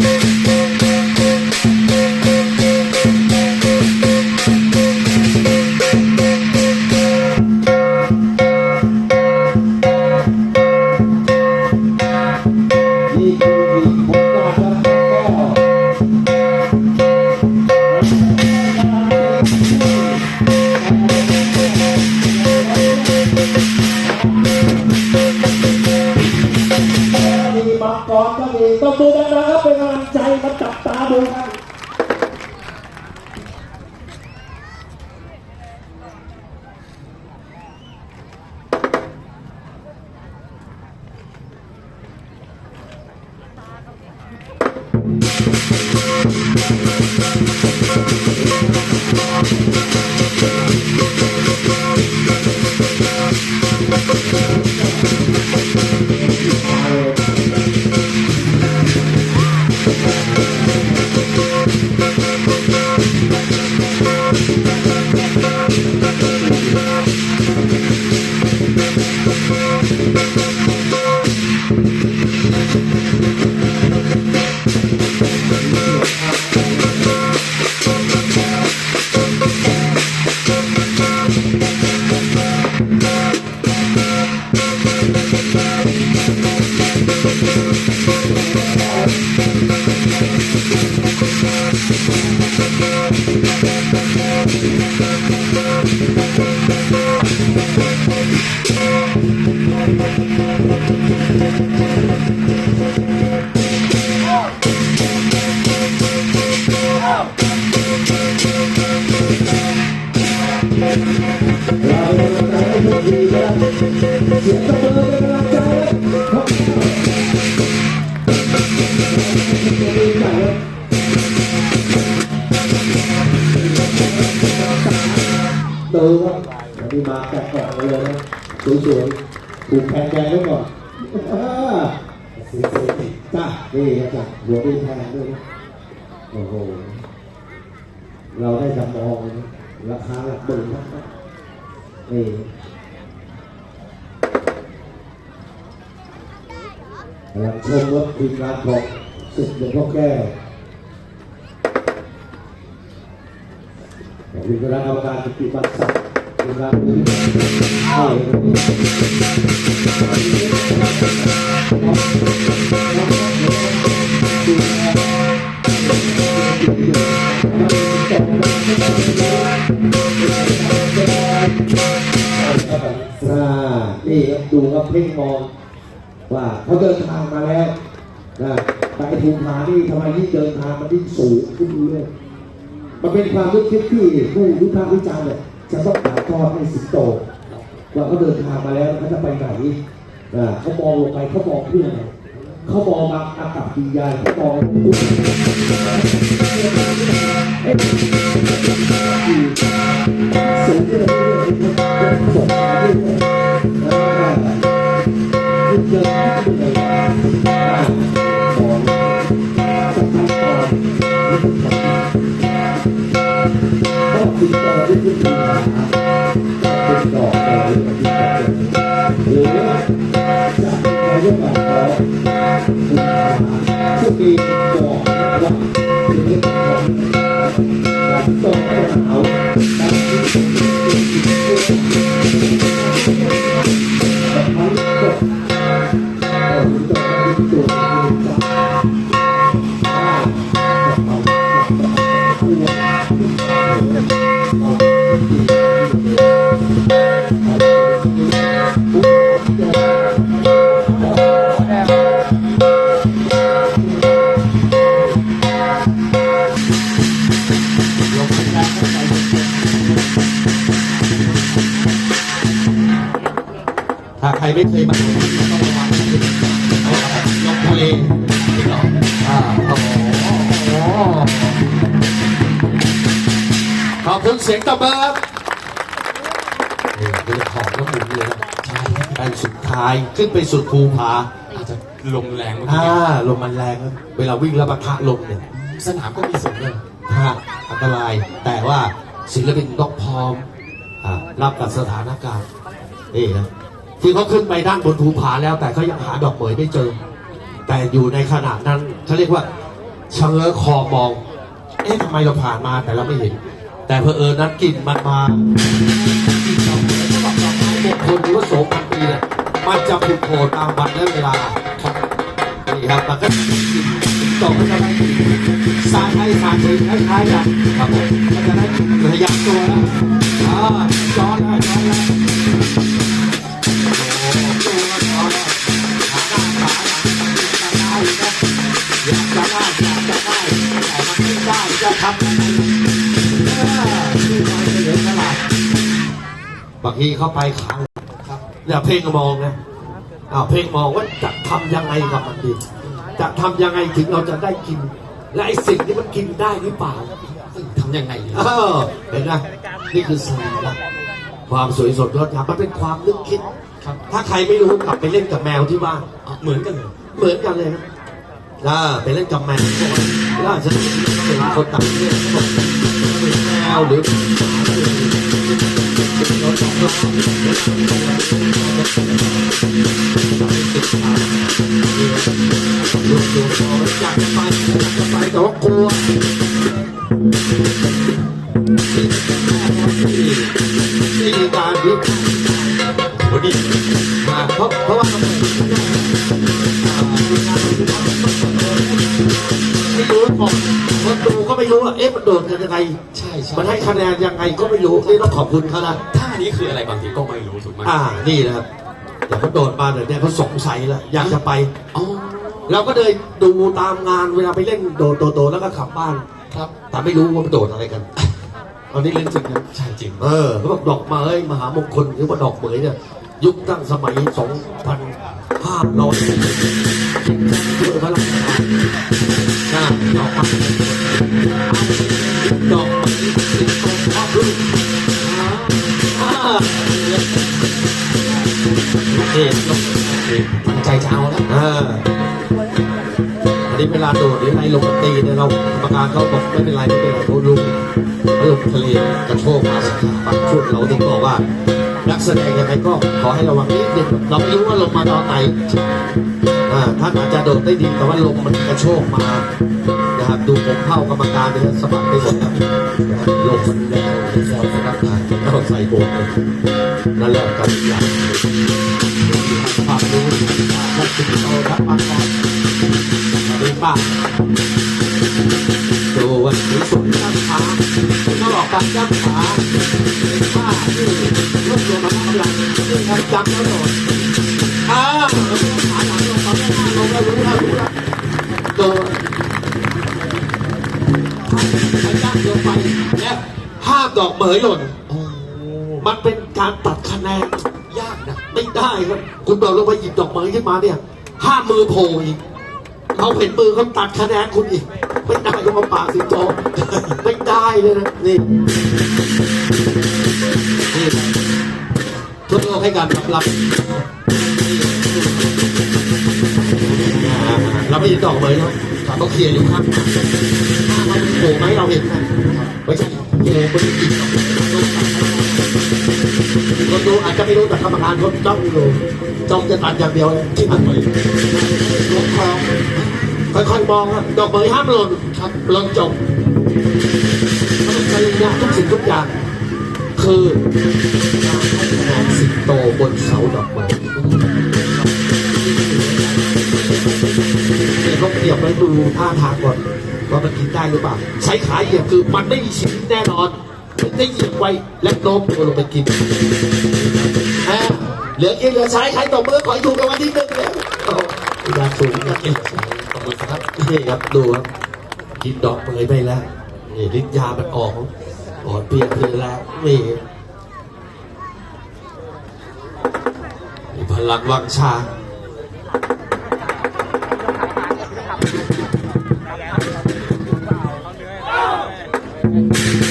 นี่ ดีใจครับดูครับวันนี้มาแกะกล่องมาเลยนะสวยๆถูกแพงแดงไว้ก่อนอ่าจ้านี่จ้าหัวดีแพงด้วยนะโอ้โห เราได้จำลองราคาหลักหมื่นครับนี่ กำลังชมว่าทีมงานของสุดหลวงพ่อแก้วขอบคุณคณะกรรมการปฏิบัติศักดิ์ทีมงานนี้นี่อ่านี่ครับดูครับเพ่งมอง ว่าเขาเดินทางมาแล้วนะแต่ไอ้ภูผานี่ทำไมยิ่งเดินทางมันยิ่งสูงขึ้นเรื่อยมันเป็นความนึกคิดที่ผู้วิพากษ์วิจารณ์เนี่ยจะต้องถายทอดให้สิงโตว่าเขาเดินทางมาแล้วเขาจะไปไหนนะเขามองลงไปเขามองเพื่ออะไรเขามองมาอากาศดียายเขามองสูงขึ้นเรื่อยๆส่งมาเรื่อย เป็นดอกอะไรแบบนี้หรือจะเป็นอะไรแบบของคุณมาซึ่งมีบอกว่าเป็นเรื่องของการต้องเอาการที่ ไม่เคยมาต้องระวังลงทะเลจริงเหรออ่าโอ้โหขอบคุณเสียงตบมือครับนี่เป็นของน้ำหมุนเลยนะใช่อันสุดท้ายขึ้นไปสุดภูผาอาจจะลมแรงเมื่ออ่ากลมมันแรงเวลาวิ่งแล้วปะทะลมเนี่ยสนามก็มีสูงเลยฮะอันตรายแต่ว่าศิลปินต้องพร้อมรับกับสถานการณ์นี่นะ ที่เขาขึ้นไปด้านบนภูผาแล้ว แต่เขายังหาดอกเหมยไม่เจอ แต่อยู่ในขณะนั้นเขาเรียกว่าชะเง้อคอมอง เอ๊ะทำไมเราผ่านมาแต่เราไม่เห็น แต่เพอเอิญนั้นกลิ่นมันมากินกไม้เขาบกดอกไม้มงคลหรือว่าโสมพันปีเนี่ยมันจะผุดโผล่ตามวันและเวลาครับนี่ครับมันก็จะมีกลิ่นดอกมันจะได้กลิ่นสาไทยสายเองคล้ายๆกันครับผมมันจะได้ระยะตัวแล้วอ่าย้อนแล้วย้อนแล้ว ไม่ได้จะทำยังไงเออที่น้อยเหลือฉลาดบางทีเข้าไปขังครับอย่าเพ่งมองนะอ้าวเพ่งมองว่าจะทำยังไงกับมันดีจะทำยังไงถึงเราจะได้กิน และไอ้สิ่งที่มันกินได้หรือเปล่าทำยังไงเนี่ยเออเห็นไหมนี่คือสิ่งนะความสวยสดงดงามมันเป็นความนึกคิดครับถ้าใครไม่รู้กลับไปเล่นกับแมวที่บ้านอ๋อเหมือนกันเลยเหมือนกันเลยนะ อ่าไปเล่นกับแมวแล้วอาจจะเป็นคนต่างประเทศบอกเป็นแมวหรือหมาหรือรถสองล้อดูดูอยากจะไปอยากจะไปแต่ว่ากลัว ไม่รู้ว่าเอ๊ะมันโดดกันยังไงใช่ใช่ มันให้คะแนนยังไงก็ไม่รู้นี่ต้องขอบคุณเขานะท่านี้คืออะไรบางทีก็ไม่รู้ถูกไหมอ่านี่นะครับแต่เขาโดดมาเนี่ยเขาสงสัยแล้วอยากจะไปอ๋อเราก็เลยดูตามงานเวลาไปเล่นโดดโดดโดดแล้วก็ขับบ้านครับ แต่ไม่รู้ว่ามันโดดอะไรกันตอนนี้เล่นจริงนะใช่จริง เออเขาบอกดอกไม้มหามงคลหรือว่าดอกเหมยเนี่ยยุคตั้งสมัยสองพัน ห้าร้อยด้วยพระราชทานนะดอกไม้ดอกไม้สิงโตชอบลูกอ่าเอ๊ะดอกตั้งใจจะเอาแล้วอ่าอันนี้เวลาโดดหรืออะไรลงตีเนี่ยเรากรรมการเขาบอกไม่เป็นไรไม่เป็นไรเขาลุกเขาลงทะเลกระโชกมาสักบางช่วงเราถึงบอกว่า นักแสดงยังไงก็ขอให้ระวังนิดนึงเราไม่รู้ว่าลงมาตอนไหนท่านอาจจะโดดได้ดีแต่ว่าลมมันกระโชกมานะครับดูผมเข้ากรรมการเนี่ยสะบัดไปหมดครับลมมันแรงแซวนะครับต้องใส่โบกนั่นแหละกับอย่างความรู้นักศึกษาครับมาก่อนดูป่ะ วันนี้สวยงามขาคุณต้องหลอกการย่ำขาเป็นผ้าที่รวบรวมมาทั้งหลังนี่ครับจำแล้วโดดอ่าขาหลังลงมาไม่น่าลงแล้วรู้แล้วรู้แล้วโดดขยับลงไปและห้ามดอกเหมยหล่นมันเป็นการตัดคะแนนยากนะไม่ได้ครับ คุณโดดลงไปหยิบดอกไม้ขึ้นมาเนี่ยห้ามมือโผล่อีกเขาเห็นมือเขาตัดคะแนนคุณอีก ไม่ได้ก็มาปากสิงโตไม่ได้เลยนะนี่นี่ทดลองให้การรับรับเราไม่เห็นดอกเลยเนาะเขาเคลียร์อยู่ข้างทางถ้าเขาโผล่มาให้เราเห็นนะไม่ใช่โผล่ไปอีกดอกไม้คนดูอาจจะไม่รู้แต่กรรมการเขาจ้องอยู่จ้องจะตัดอย่างเดียวเลยที่มันเลยลงคลอง ค่อยๆมองดอกเบยห้ามหล่นครับหล่นจบป็นรยะทุกสิ่งทุกอย่าง คือการให้คะแนนสิงโตบนเสาดอกไม้เนี่ยเขาเกี่ยวไว้ดูท่าทางก่อนว่ามันกินได้หรือเปล่า ใช้ขาเหยียบคือมันไม่มีชีวิตแน่นอนมันได้เหยียบไว้และโน้มตัวลงไปกินอ่าเหลือกินเหลือใช้ใครตบมือขอถูกกันวันที่หนึ่งเลยอยากสูงอยากกิน ขอครับนี่ครับดูครับกินดอกเมยไปแล้วนี่ฤทธิ์ยามันออกอ่อนเปลี่ยนเพลียแล้วนี่มีพลังวังชาเอา